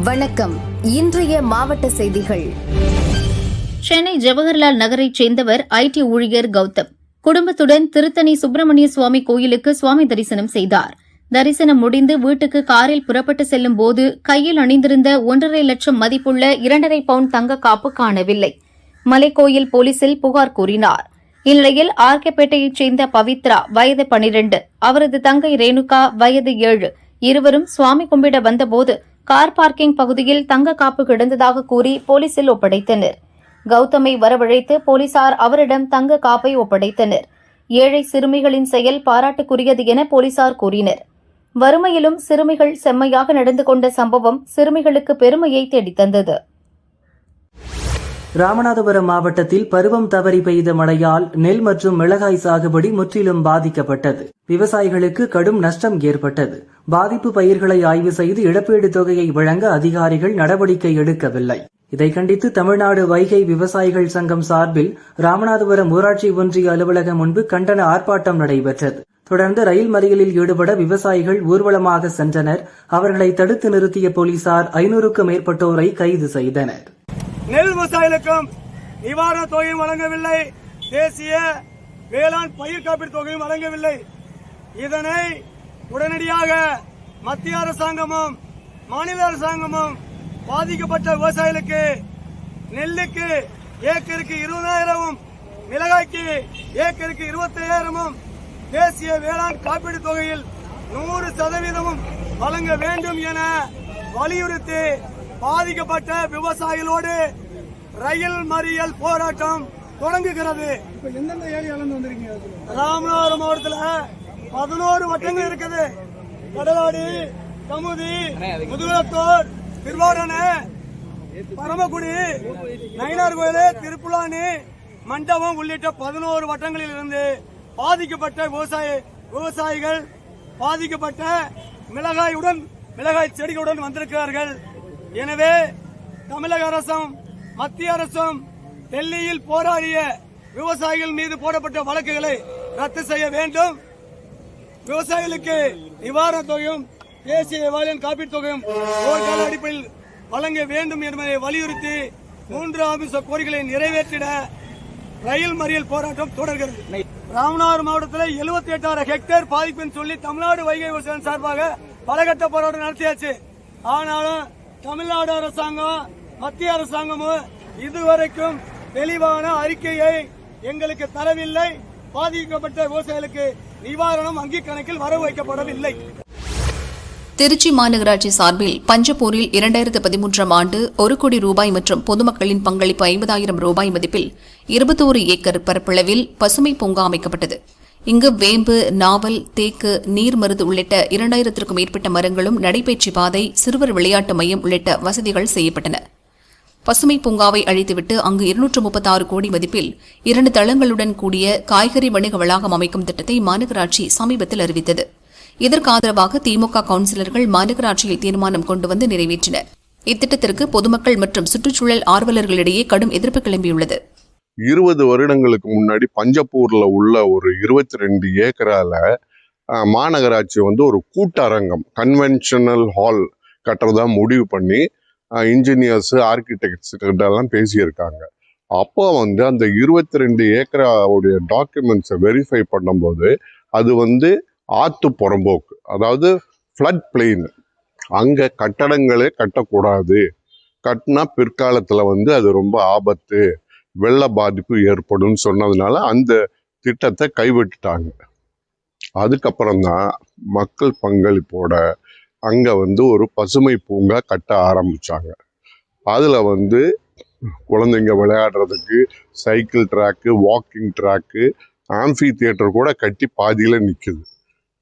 வணக்கம். இன்றைய மாவட்ட செய்திகள். சென்னை ஜவஹர்லால் நகரைச் சேர்ந்தவர் ஐடி ஊழியர் கௌதம். குடும்பத்துடன் திருத்தணி சுப்பிரமணிய சுவாமி கோயிலுக்கு சுவாமி தரிசனம் செய்தார். தரிசனம் முடிந்து வீட்டுக்கு காரில் புறப்பட்டு செல்லும் போது கையில் அணிந்திருந்த ஒன்றரை லட்சம் மதிப்புள்ள இரண்டரை பவுண்ட் தங்க காப்பு காணவில்லை. மலைக்கோயில் போலீசில் புகார் கூறினார். இந்நிலையில் ஆர்கேபேட்டையைச் சேர்ந்த பவித்ரா வயது பனிரெண்டு. அவரது தங்கை ரேணுகா வயது ஏழு. இருவரும் சுவாமி கும்பிட வந்தபோது கார் பார்க்கிங் பகுதியில் தங்க காப்பு கிடந்ததாக கூறி போலீசில் ஒப்படைத்தனர். கௌதமை வரவழைத்து போலீசார் அவரிடம் தங்க காப்பை ஒப்படைத்தனர். ஏழை சிறுமிகளின் செயல் பாராட்டுக்குரியது என போலீசார் கூறினர். வறுமையிலும் சிறுமிகள் செம்மையாக நடந்து கொண்ட சம்பவம் சிறுமிகளுக்கு பெருமையை தேடித்தந்தது. ராமநாதபுரம் மாவட்டத்தில் பருவம் தவறி பெய்த மழையால் நெல் மற்றும் மிளகாய் சாகுபடி முற்றிலும் பாதிக்கப்பட்டது. விவசாயிகளுக்கு கடும் நஷ்டம் ஏற்பட்டது. பாதிப்பு பயிர்களை ஆய்வு செய்து இழப்பீடு தொகையை வழங்க அதிகாரிகள் நடவடிக்கை எடுக்கவில்லை. இதை கண்டித்து தமிழ்நாடு வைகை விவசாயிகள் சங்கம் சார்பில் ராமநாதபுரம் ஊராட்சி ஒன்றிய அலுவலகம் முன்பு கண்டன ஆர்ப்பாட்டம் நடைபெற்றது. தொடர்ந்து ரயில் மறியலில் ஈடுபட விவசாயிகள் ஊர்வலமாக சென்றனர். அவர்களை தடுத்து நிறுத்திய போலீசார் ஐநூறுக்கும் மேற்பட்டோரை கைது செய்தனர். நெல் விவசாயிகளுக்கும் நிவாரண தொகையும் வழங்கவில்லை. தேசிய வேளாண் பயிர் காப்பீடு தொகையும் வழங்கவில்லை. இதனை உடனடியாக மத்திய அரசாங்கமும் மாநில அரசாங்கமும் பாதிக்கப்பட்ட விவசாயிகளுக்கு நெல்லுக்கு ஏக்கருக்கு இருபதாயிரமும் மிளகாய்க்கு ஏக்கருக்கு இருபத்தையாயிரமும் தேசிய வேளாண் காப்பீடு தொகையில் நூறு சதவீதமும் வழங்க வேண்டும் என வலியுறுத்தி பாதிக்கப்பட்ட விவசாயிகளோடு ரயில் மறியல் போராட்டம் தொடங்குகிறது. எந்தெந்த ஏரியால வந்திருக்கீங்க? ராமநாதபுரம் மாவட்டத்தில் பதினோரு வட்டங்கள் இருக்குது. கடலாடி கமுதி முதுகுளத்தூர் திருவாரணை பரமக்குடி நயினார் கோயில் திருப்புலானி மண்டபம் உள்ளிட்ட பதினோரு வட்டங்களில் இருந்து பாதிக்கப்பட்ட விவசாய விவசாயிகள் பாதிக்கப்பட்ட மிளகாயுடன் மிளகாய் செடிகளுடன் வந்திருக்கிறார்கள். எனவே தமிழக அரசும் மத்திய அரசும் டெல்லியில் போராடிய விவசாயிகள் மீது போடப்பட்ட வழக்குகளை ரத்து செய்ய வேண்டும். விவசாயிகளுக்கு நிவாரணத் தொகையும் தேசிய வேளாண் காப்பீட்டு தொகையும் போர்க்கால அடிப்படையில் வழங்க வேண்டும் என்பதை வலியுறுத்தி மூன்று அம்ச கோரிக்கைகளை நிறைவேற்றிட ரயில் மறியல் போராட்டம் தொடர்கிறது. ராமநாதபுரம் மாவட்டத்தில் எழுபத்தி எட்டாயிரம் ஹெக்டேர் பாதிப்புன்னு சொல்லி தமிழ்நாடு வைகை விவசாயம் சார்பாக பலகட்ட போராட்டம் நடத்தியாச்சு. ஆனாலும் தமிழ்நாடு அரசாங்கம் மத்திய அரசாங்கமும் இதுவரைக்கும் தெளிவான அறிக்கையை எங்களுக்கு தரவில்லை. பாதிக்கப்பட்ட விவசாயிகளுக்கு நிவாரணம் வங்கி கணக்கில் வரவு வைக்கப்படவில்லை. திருச்சி மாநகராட்சி சார்பில் பஞ்சப்பூரில் இரண்டாயிரத்து பதிமூன்றாம் ஆண்டு ஒரு கோடி ரூபாய் மற்றும் பொதுமக்களின் பங்களிப்பு ஐம்பதாயிரம் ரூபாய் மதிப்பில் இருபத்தோரு ஏக்கர் பரப்பளவில் பசுமை பூங்கா அமைக்கப்பட்டது. இங்கு வேம்பு நாவல் தேக்கு நீர் மருது உள்ளிட்ட இரண்டாயிரத்திற்கும் மேற்பட்ட மரங்களும் நடைபயிற்சி பாதை சிறுவர் விளையாட்டு மையம் உள்ளிட்ட வசதிகள் செய்யப்பட்டன. பசுமை பூங்காவை அழித்துவிட்டு அங்கு இருநூற்று முப்பத்தாறு கோடி மதிப்பில் இரண்டு தளங்களுடன் கூடிய காய்கறி வணிக வளாகம் அமைக்கும் திட்டத்தை மாநகராட்சி சமீபத்தில் அறிவித்தது. இதற்கு ஆதரவாக திமுக கவுன்சிலர்கள் மாநகராட்சியில் தீர்மானம் கொண்டு வந்து நிறைவேற்றினர். இத்திட்டத்திற்கு பொதுமக்கள் மற்றும் சுற்றுச்சூழல் ஆர்வலர்களிடையே கடும் எதிர்ப்பு கிளம்பியுள்ளது. இருபது வருடங்களுக்கு முன்னாடி பஞ்சப்பூர்ல உள்ள ஒரு இருபத்தி ரெண்டு ஏக்கரால மாநகராட்சி வந்து ஒரு கூட்டரங்கம் கன்வென்ஷனல் ஹால் கட்டுறதா முடிவு பண்ணி இன்ஜினியர்ஸ் ஆர்கிடெக்ட்ஸ் பேசியிருக்காங்க. அப்போ வந்து அந்த இருபத்தி ரெண்டு ஏக்கராவுடைய டாக்குமெண்ட்ஸை வெரிஃபை பண்ணும்போது அது வந்து ஆத்து புறம்போக்கு அதாவது ஃப்ளட் பிளெயின் அங்கே கட்டடங்களே கட்டக்கூடாது. கட்டினா பிற்காலத்தில் வந்து அது ரொம்ப ஆபத்து வெள்ள பாதிப்பு ஏற்படும் சொன்னதுனால அந்த திட்டத்தை கைவிட்டுட்டாங்க. அதுக்கப்புறம் தான் மக்கள் பங்களிப்போட அங்கே வந்து ஒரு பசுமை பூங்கா கட்ட ஆரம்பித்தாங்க அதில் வந்து குழந்தைங்க விளையாடுறதுக்கு cycle track walking track amphitheatre கூட கட்டி பாதியில் நிற்குது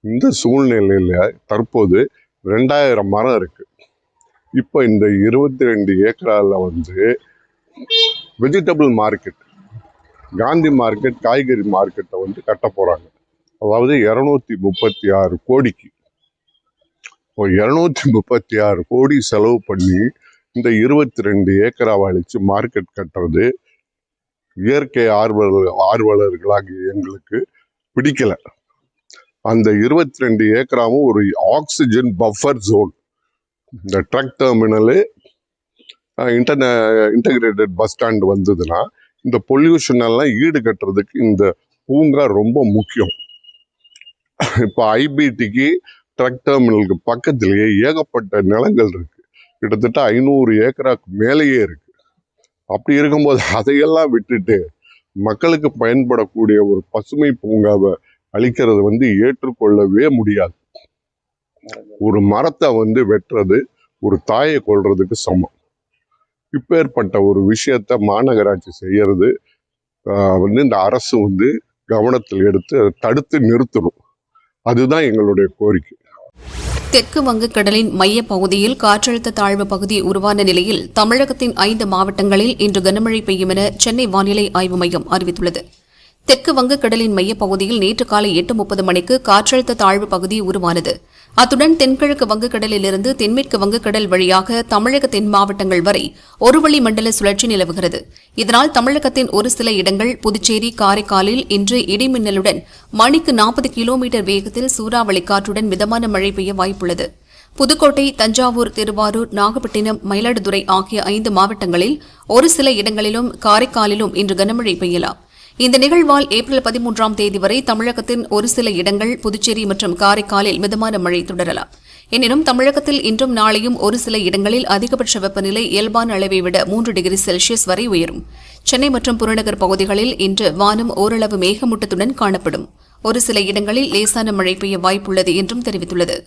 இந்த சூழ்நிலையில் தற்போது ரெண்டாயிரம் மரம் இருக்குது இப்போ இந்த இருபத்தி ரெண்டு ஏக்கரால வந்து வெஜிடபிள் மார்க்கெட் காந்தி மார்க்கெட் காய்கறி மார்க்கெட்டை வந்து கட்ட போகிறாங்க அதாவது இரநூத்தி முப்பத்தி ஆறு கோடிக்கு. இப்போ இரநூத்தி முப்பத்தி ஆறு கோடி செலவு பண்ணி இந்த இருபத்தி ரெண்டு ஏக்கராவை அழிச்சு மார்க்கெட் கட்டுறது இயற்கை ஆர்வலர் ஆர்வலர்களாகி எங்களுக்கு பிடிக்கல. அந்த இருபத்தி ரெண்டு ஏக்கராவும் ஒரு ஆக்சிஜன் பஃபர் ஜோன் இந்த ட்ரக் டெர்மினலு இன்டர்ன இன்டகிரேட்டட் பஸ் ஸ்டாண்டு வந்ததுன்னா இந்த பொல்யூஷன் எல்லாம் ஈடுகட்டுறதுக்கு இந்த பூங்கா ரொம்ப முக்கியம். இப்போ ஐபிடிக்கு ட்ரக் டெர்மினலுக்கு பக்கத்திலேயே ஏகப்பட்ட நிலங்கள் இருக்கு. கிட்டத்தட்ட ஐநூறு ஏக்கராக்கு மேலேயே இருக்கு. அப்படி இருக்கும்போது அதையெல்லாம் விட்டுட்டு மக்களுக்கு பயன்படக்கூடிய ஒரு பசுமை பூங்காவை அழிக்கிறது வந்து ஏற்றுக்கொள்ளவே முடியாது. ஒரு மரத்தை வந்து வெட்டுறது ஒரு தாயை கொல்றதுக்கு சமம். இப்பேற்பட்ட ஒரு விஷயத்த மாநகராட்சி செய்யறது ஆஹ், வந்து இந்த அரசு வந்து கவனத்தில் எடுத்து அதை தடுத்து நிறுத்தணும். அதுதான் எங்களுடைய கோரிக்கை. தெற்கு வங்கக்கடலின் மையப்பகுதியில் காற்றழுத்த தாழ்வு பகுதி உருவான நிலையில் தமிழகத்தின் ஐந்து மாவட்டங்களில் இன்று கனமழை பெய்யும் என சென்னை வானிலை ஆய்வு மையம் அறிவித்துள்ளது. தெற்கு வங்கக்கடலின் மையப்பகுதியில் நேற்று காலை எட்டு முப்பது மணிக்கு காற்றழுத்த தாழ்வு பகுதி உருவானது. அத்துடன் தென்கிழக்கு வங்கக்கடலிலிருந்து தென்மேற்கு வங்கக்கடல் வழியாக தமிழக தென் மாவட்டங்கள் வரை ஒருவழி மண்டல சுழற்சி நிலவுகிறது. இதனால் தமிழகத்தின் ஒரு சில இடங்கள் புதுச்சேரி காரைக்காலில் இன்று இடிமின்னலுடன் மணிக்கு நாற்பது கிலோமீட்டர் வேகத்தில் சூறாவளி காற்றுடன் மிதமான மழை பெய்ய வாய்ப்புள்ளது. புதுக்கோட்டை தஞ்சாவூர் திருவாரூர் நாகப்பட்டினம் மயிலாடுதுறை ஆகிய ஐந்து மாவட்டங்களில் ஒரு சில இடங்களிலும் காரைக்காலிலும் இன்று கனமழை பெய்யலாம். இந்த நிகழ்வால் ஏப்ரல் பதிமூன்றாம் தேதி வரை தமிழகத்தின் ஒரு சில இடங்கள் புதுச்சேரி மற்றும் காரைக்காலில் மிதமான மழை தொடரலாம். எனினும் தமிழகத்தில் இன்றும் நாளையும் ஒரு சில இடங்களில் அதிகபட்ச வெப்பநிலை இயல்பான அளவை விட மூன்று டிகிரி செல்சியஸ் வரை உயரும். சென்னை மற்றும் புறநகர் பகுதிகளில் இன்று வானம் ஓரளவு மேகமூட்டத்துடன் காணப்படும். ஒரு சில இடங்களில் லேசான மழை பெய்ய வாய்ப்புள்ளது என்றும் தெரிவித்துள்ளது.